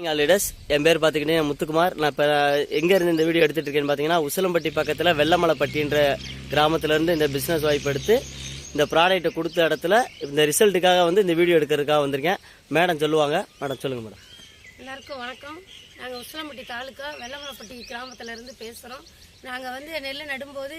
நீங்கள் லீடர்ஸ் என் பேர் பார்த்துக்கிட்டே முத்துக்குமார். நான் இப்போ எங்கேருந்து இந்த வீடியோ எடுத்துகிட்டு இருக்கேன்னு பார்த்தீங்கன்னா உசிலம்பட்டி பக்கத்தில் வெள்ளமலைப்பட்டின்ற கிராமத்துலேருந்து இந்த பிஸ்னஸ் வாய்ப்பு எடுத்து இந்த ப்ராடக்ட்டை கொடுத்த இடத்துல இந்த ரிசல்ட்டுக்காக வந்து இந்த வீடியோ எடுக்கிறதுக்காக வந்திருக்கேன். மேடம் சொல்லுவாங்க. மேடம் சொல்லுங்கள் மேடம். எல்லாருக்கும் வணக்கம். நாங்கள் உசிலம்பட்டி தாலுக்கா வெள்ளமலப்பட்டி கிராமத்துல இருந்து பேசுகிறோம் நாங்கள் வந்து நெல் நடும்போது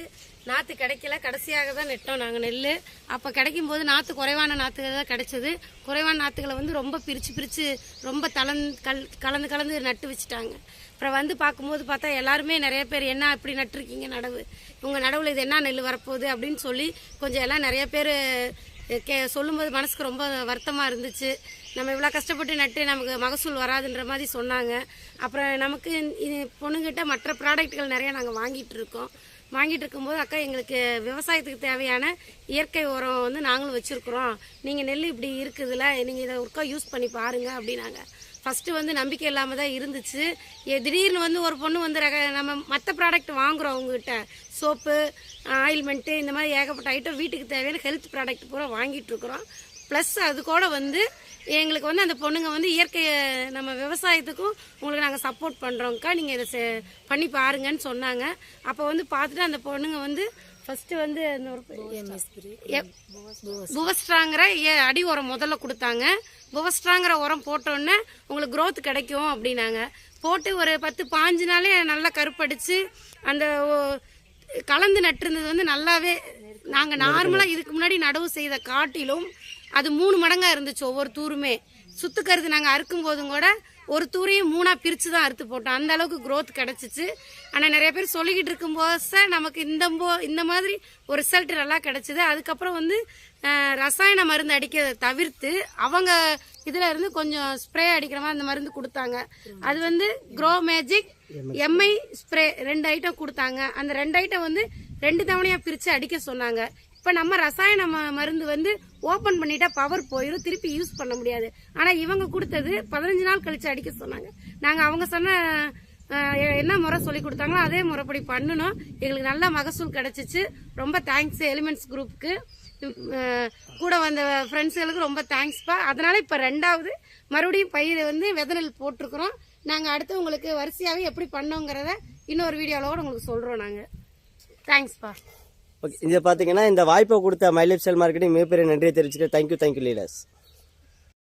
நாற்று கிடைக்கல. கடைசியாக தான் நட்டோம் நாங்கள் நெல் அப்போ கிடைக்கும் போது நாற்று குறைவான நாற்றுகள் தான் கிடைச்சது. குறைவான நாற்றுகளை வந்து ரொம்ப பிரித்து பிரித்து ரொம்ப தளந் கல் கலந்து கலந்து நட்டு வச்சுட்டாங்க. அப்புறம் வந்து பார்க்கும்போது பார்த்தா எல்லாருமே நிறைய பேர் என்ன இப்படி நட்டுருக்கீங்க நடவு? உங்கள் நடவில் இது என்ன நெல் வரப்போகுது அப்படின்னு சொல்லி கொஞ்சம் எல்லாம் நிறைய பேர் கே சொல்லும்போது மனசுக்கு ரொம்ப வருத்தமாக இருந்துச்சு. நம்ம இவ்வளோ கஷ்டப்பட்டு நட்டு நமக்கு மகசூல் வராதுன்ற மாதிரி சொன்னாங்க. அப்புறம் நமக்கு இது பொண்ணுங்கிட்ட மற்ற ப்ராடக்ட்கள் நிறையா நாங்கள் வாங்கிட்டு இருக்கோம். வாங்கிட்டு இருக்கும்போது அக்கா எங்களுக்கு விவசாயத்துக்கு தேவையான இயற்கை உரம் வந்து நாங்களும் வச்சுருக்குறோம். நீங்கள் நெல் இப்படி இருக்குதுல்ல நீங்கள் இதை ஒருக்கா யூஸ் பண்ணி பாருங்கள் அப்படின்னாங்க. ஃபஸ்ட்டு வந்து நம்பிக்கை இல்லாமல் தான் இருந்துச்சு. திடீர்னு வந்து ஒரு பொண்ணு வந்து ரக நம்ம மற்ற ப்ராடக்ட் வாங்குறோம் அவங்ககிட்ட. சோப்பு ஆயில்மெண்ட்டு இந்த மாதிரி ஏகப்பட்ட ஐட்டம் வீட்டுக்கு தேவையான ஹெல்த் ப்ராடக்ட் பூரா வாங்கிட்டு இருக்கிறோம். ப்ளஸ் அது கூட வந்து எங்களுக்கு வந்து அந்த பொண்ணுங்க வந்து இயற்கை நம்ம விவசாயத்துக்கும் உங்களுக்கு நாங்கள் சப்போர்ட் பண்ணுறோங்க்கா நீங்கள் இதை செ- பண்ணி பாருங்கன்னு சொன்னாங்க. அப்போ வந்து பார்த்துட்டு அந்த பொண்ணுங்க வந்து ஃபர்ஸ்ட் வந்து புவஸ்ட்ராங்கிற ஏ- அடி உரம் முதல்ல கொடுத்தாங்க. புவஸ்ட்ராங்கிற உரம் போட்டோன்னே உங்களுக்கு growth கிடைக்கும் அப்படின்னாங்க. போட்டு ஒரு பத்து பாஞ்சு நாளே நல்லா கருப்படிச்சு அந்த கலந்து நட்டிருந்தது வந்து நல்லாவே நாங்கள் நார்மலாக இதுக்கு முன்னாடி நடவு செய்த காட்டிலும் அது மூணு மடங்காக இருந்துச்சு ஒவ்வொரு தூருமே. சுத்துக்கருது நாங்கள் அறுக்கும் போதும் கூட ஒரு தூரையும் மூணாக பிரித்து தான் அறுத்து போட்டோம். அந்த அளவுக்கு க்ரோத் கிடச்சிச்சு. ஆனால் நிறைய பேர் சொல்லிக்கிட்டு இருக்கும்போது நமக்கு இந்த போ- இந்த மாதிரி ஒரு ரிசல்ட் நல்லா கிடச்சிது. அதுக்கப்புறம் வந்து ரசாயன மருந்து அடிக்கிறத தவிர்த்து அவங்க இதில் இருந்து கொஞ்சம் ஸ்ப்ரே அடிக்கிற மாதிரி அந்த மருந்து கொடுத்தாங்க. அது வந்து க்ரோ மேஜிக் எம்ஐ ஸ்ப்ரே ரெண்டு ஐட்டம் கொடுத்தாங்க. அந்த ரெண்டு ஐட்டம் வந்து ரெண்டு தவணையாக பிரித்து அடிக்க சொன்னாங்க. இப்போ நம்ம ரசாயன ம- மருந்து வந்து ஓப்பன் பண்ணிட்டா பவர் போயிடும் திருப்பி யூஸ் பண்ண முடியாது. ஆனால் இவங்க கொடுத்தது பதினஞ்சு நாள் கழிச்சு அடிக்க சொன்னாங்க. நாங்கள் அவங்க சொன்ன என்ன முறை சொல்லி கொடுத்தாங்களோ அதே முறைப்படி பண்ணணும். எங்களுக்கு நல்ல மகசூல் கிடச்சிச்சு. ரொம்ப தேங்க்ஸ் எலிமெண்ட்ஸ் குரூப்புக்கு கூட வந்த ஃப்ரெண்ட்ஸுகளுக்கு ரொம்ப தேங்க்ஸ்ப்பா அதனால் இப்போ ரெண்டாவது மறுபடியும் பயிர் வந்து வெதநெல் போட்டிருக்கிறோம். நாங்கள் அடுத்து உங்களுக்கு வரிசையாகவே எப்படி பண்ணோங்கிறத இன்னொரு வீடியோவில் உங்களுக்கு சொல்கிறோம் நாங்கள் தேங்க்ஸ்ப்பா ஓகே இதை பார்த்தீங்கன்னா இந்த வாய்ப்பை கொடுத்த மைலேஜ் செல் மார்க்கெட்டிங் மிகப்பெரிய நன்றியை தெரிவிச்சுக்கிறேன். Thank you thank you லீலர்ஸ்